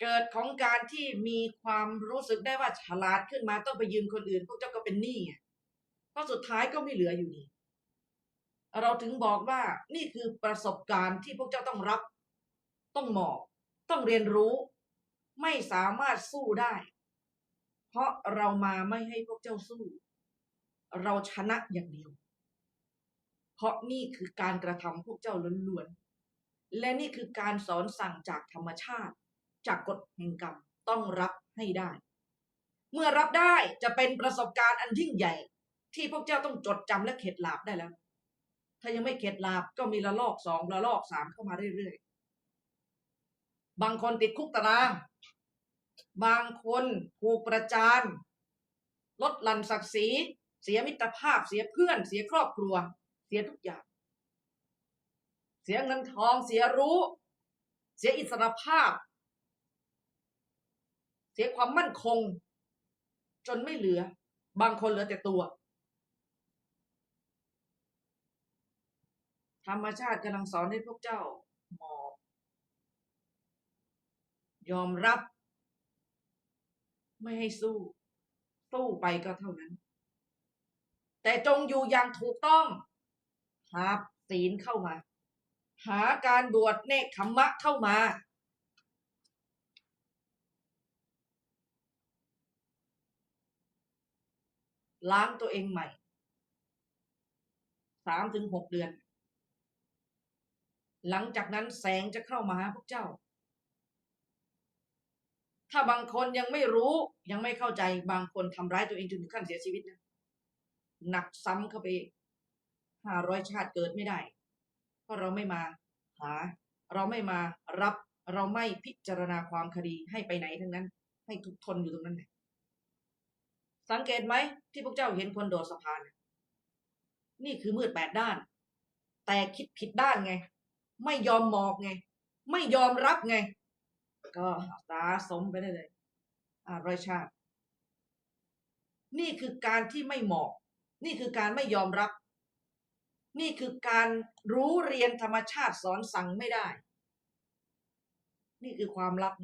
เกิดของการที่มีความรู้สึกได้ว่าฉลาดขึ้นมาต้องไปยืมคนอื่น พวกเจ้าก็เป็นหนี้ไงเพราะสุดท้ายก็ไม่เหลืออยู่ดี เราถึงบอกว่านี่คือประสบการณ์ที่พวกเจ้าต้องรับ ต้องหมอบต้องเรียนรู้ ไม่สามารถสู้ได้ เพราะเรามาไม่ให้พวกเจ้าสู้ เราชนะอย่างเดียว เพราะนี่คือการกระทำพวกเจ้าล้วนๆและนี่คือการสอนสั่งจากธรรมชาติ จากกฎแห่งกรรมต้องรับให้ได้ เมื่อรับได้จะเป็นประสบการณ์อันยิ่งใหญ่ ที่พวกเจ้าต้องจดจำและเข็ดหลาบได้แล้ว ถ้ายังไม่เข็ดหลาบก็มีระลอกสองระลอกสามเข้ามาเรื่อยๆ บางคนติดคุกตาราง บางคนถูกประจานลดหลั่นศักดิ์ศรีเสียมิตรภาพเสียเพื่อน เสียครอบครัว เสียทุกอย่าง เสียเงินทองเสียรู้ เสียอิสรภาพ เสียความมั่นคง จนไม่เหลือ บางคนเหลือแต่ตัว ธรรมชาติกำลังสอนให้พวกเจ้าหมอบยอมรับ ไม่ให้สู้ สู้ไปก็เท่านั้น แต่จงอยู่อย่างถูกต้องหาศีลเข้ามา หาการบวชเนคขมมะเข้ามา ล้างตัวเองใหม่สามถึงหกเดือน หลังจากนั้นแสงจะเข้ามาหาพวกเจ้า ถ้าบางคนยังไม่รู้ยังไม่เข้าใจบางคนทำร้ายตัวเองจนถึงขั้นเสียชีวิตนะหนักซ้ำเข้าไปห้าร้อยชาติเกิดไม่ได้ เพราะเราไม่มาหา เราไม่มารับเราไม่พิจารณาความคดีให้ไปไหนทั้งนั้น ให้ทุกทนอยู่ตรงนั้นแหละ สังเกตไหมที่พวกเจ้าเห็นคนโดดสะพาน นี่คือมืดแปดด้าน แต่คิดผิดด้านไง ไม่ยอมมอบไง ไม่ยอมรับไง ก็สาสมไปได้เลยอ่ารอยชาติ นี่คือการที่ไม่เหมาะ นี่คือการไม่ยอมรับ นี่คือการรู้เรียนธรรมชาติสอนสั่งไม่ได้ นี่คือความลับ